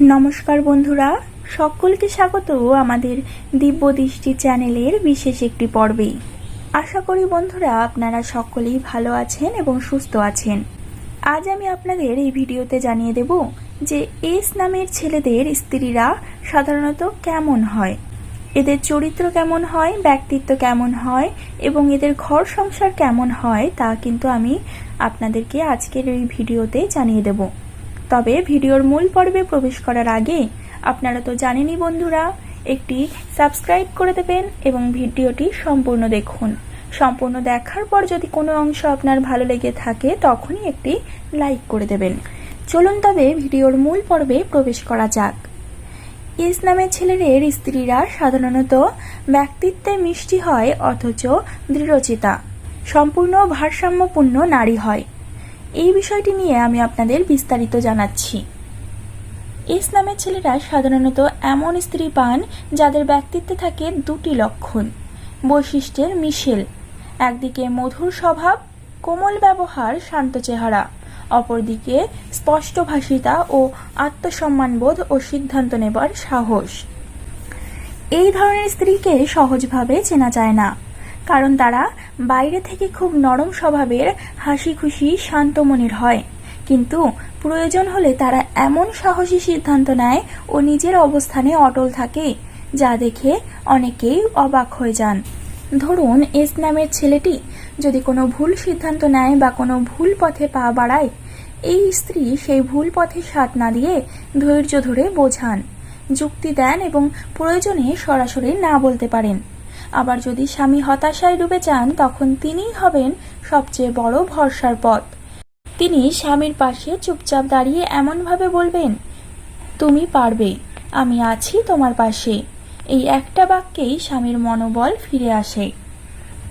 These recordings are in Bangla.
নমস্কার বন্ধুরা, সকলকে স্বাগত আমাদের দিব্য দৃষ্টি চ্যানেলের বিশেষ একটি পর্বে। আশা করি বন্ধুরা আপনারা সকলেই ভালো আছেন এবং সুস্থ আছেন। আজ আমি আপনাদের এই ভিডিওতে জানিয়ে দেব যে এস নামের ছেলেদের স্ত্রীরা সাধারণত কেমন হয়। এদের চরিত্র কেমন হয়, ব্যক্তিত্ব কেমন হয় এবং এদের ঘর সংসার কেমন হয় তা কিন্তু আমি আপনাদেরকে আজকের এই ভিডিওতে জানিয়ে দেব। তবে ভিডিওর মূল পর্বে প্রবেশ করার আগে, আপনারা তো জানেনই বন্ধুরা, একটি সাবস্ক্রাইব করে দেবেন এবং ভিডিওটি সম্পূর্ণ দেখুন। সম্পূর্ণ দেখার পর যদি কোনো অংশ আপনার ভালো লেগে থাকে, তখনই একটি লাইক করে দেবেন। চলুন তবে ভিডিওর মূল পর্বে প্রবেশ করা যাক। ইসলামের ছেলেদের স্ত্রীরা সাধারণত ব্যক্তিত্বে মিষ্টি হয়, অথচ দৃঢ়চিতা। সম্পূর্ণ ভারসাম্যপূর্ণ নারী হয়। এই বিষয়টি নিয়ে আমি আপনাদের বিস্তারিত জানাচ্ছি। ইসলামের ছেলেরা সাধারণত এমন স্ত্রী পান যাদের ব্যক্তিত্বে থাকে দুটি লক্ষণ। বৈশিষ্ট্যের মিশেল, একদিকে মধুর স্বভাব, কোমল ব্যবহার, শান্ত চেহারা। অপরদিকে স্পষ্টভাষিতা ও আত্মসম্মানবোধ ও সিদ্ধান্ত নেবার সাহস। এই ধরনের স্ত্রীকে সহজভাবে চেনা যায় না। কারণ তারা বাইরে থেকে খুব নরম স্বভাবের হাসি খুশি শান্ত মনের হয়। কিন্তু প্রয়োজন হলে তারা এমন সাহসী সিদ্ধান্ত নেয় ও নিজের অবস্থানে অটল থাকে, যা দেখে অনেকেই অবাক হয়ে যান। ধরুন, এস নামের ছেলেটি যদি কোনো ভুল সিদ্ধান্ত নেয় বা কোনো ভুল পথে পা বাড়ায়, এই স্ত্রী সেই ভুল পথে সাথ না দিয়ে ধৈর্য ধরে বোঝান, যুক্তি দেন এবং প্রয়োজনে সরাসরি না বলতে পারেন। আবার যদি স্বামী হতাশায় ডুবে যান, তখন তিনিই হবেন সবচেয়ে বড় ভরসার পথ। তিনি স্বামীর পাশে চুপচাপ দাঁড়িয়ে এমনভাবে বলবেন, তুমি পারবে, আমি আছি তোমার পাশে। এই একটা বাক্যেই স্বামীর মনোবল ফিরে আসে।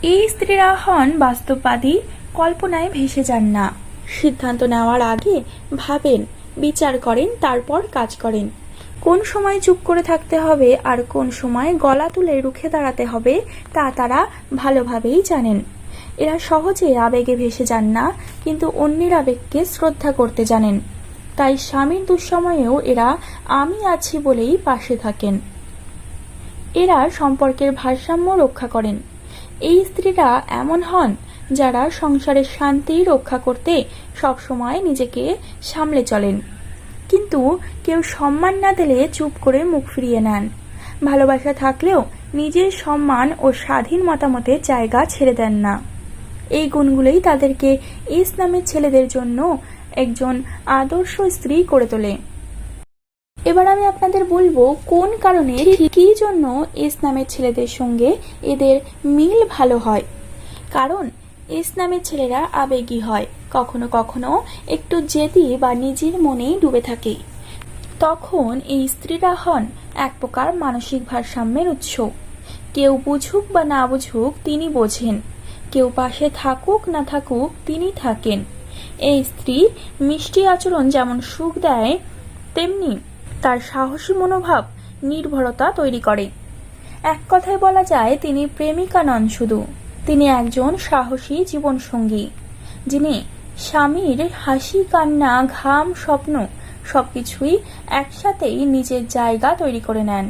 এই স্ত্রীরা হন বাস্তববাদী, কল্পনায় ভেসে যান না। সিদ্ধান্ত নেওয়ার আগে ভাবেন, বিচার করেন, তারপর কাজ করেন। কোন সময় চুপ করে থাকতে হবে আর কোন সময় গলা তুলে রুখে দাঁড়াতে হবে, তা তারা ভালোভাবেই জানেন। এরা সহজে আবেগে ভেসে যান না, কিন্তু অন্যের আবেগকে শ্রদ্ধা করতে জানেন। তাই স্বামীর দুঃসময়েও এরা আমি আছি বলেই পাশে থাকেন। এরা সম্পর্কের ভারসাম্য রক্ষা করেন। এই স্ত্রীরা এমন হন যারা সংসারের শান্তি রক্ষা করতে সবসময় নিজেকে সামলে চলেন। কিন্তু কেউ সম্মান না দিলে চুপ করে মুখ ফিরিয়ে নেন। ভালোবাসা থাকলেও নিজের সম্মান ও স্বাধীন মতামতের জায়গা ছেড়ে দেন না। এই গুণগুলোই তাদেরকে ইসলামের ছেলেদের জন্য একজন আদর্শ স্ত্রী করে তোলে। এবার আমি আপনাদের বলব কোন কারণে কি জন্য ইসলামের ছেলেদের সঙ্গে এদের মিল ভালো হয়। কারণ ইসলামের ছেলেরা আবেগী হয়। কখনো কখনো একটু জেদি বা নিজের মনেই ডুবে থাকে। তখন এই স্ত্রীরা হন এক প্রকার মানসিক ভারসাম্যের উৎস। কেউ বুঝুক বা না বুঝুক তিনি বোঝেন। কেউ পাশে থাকুক না থাকুক তিনি থাকেন। এই স্ত্রী মিষ্টি আচরণ যেমন সুখ দেয়, তেমনি তার সাহসী মনোভাব নির্ভরতা তৈরি করে। এক কথায় বলা যায়, তিনি প্রেমিকা নন শুধু। তিনি একজন সাহসী জীবনসঙ্গী, যিনি স্বামীর হাসি, কান্না, ঘাম, স্বপ্ন সবকিছুই একসাথেই নিজের জায়গা তৈরি করে নেন।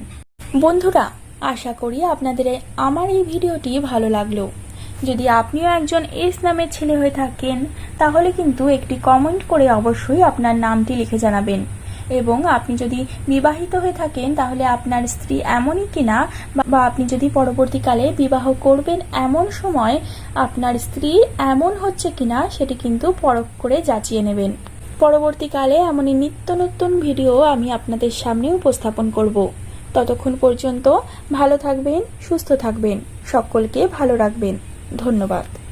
বন্ধুরা, আশা করি আপনাদের আমার এই ভিডিওটি ভালো লাগল। যদি আপনিও একজন এস নামের ছেলে হয়ে থাকেন, তাহলে কিন্তু একটি কমেন্ট করে অবশ্যই আপনার নামটি লিখে জানাবেন। এবং আপনি যদি বিবাহিত হয়ে থাকেন, তাহলে আপনার স্ত্রী এমনই কিনা বা আপনি যদি পরবর্তীকালে বিবাহ করবেন এমন সময়, আপনার স্ত্রী এমন হচ্ছে কিনা সেটি কিন্তু পরখ করে যাচিয়ে নেবেন। পরবর্তীকালে এমনই নিত্য নতুন ভিডিও আমি আপনাদের সামনে উপস্থাপন করব। ততক্ষণ পর্যন্ত ভালো থাকবেন, সুস্থ থাকবেন, সকলকে ভালো রাখবেন। ধন্যবাদ।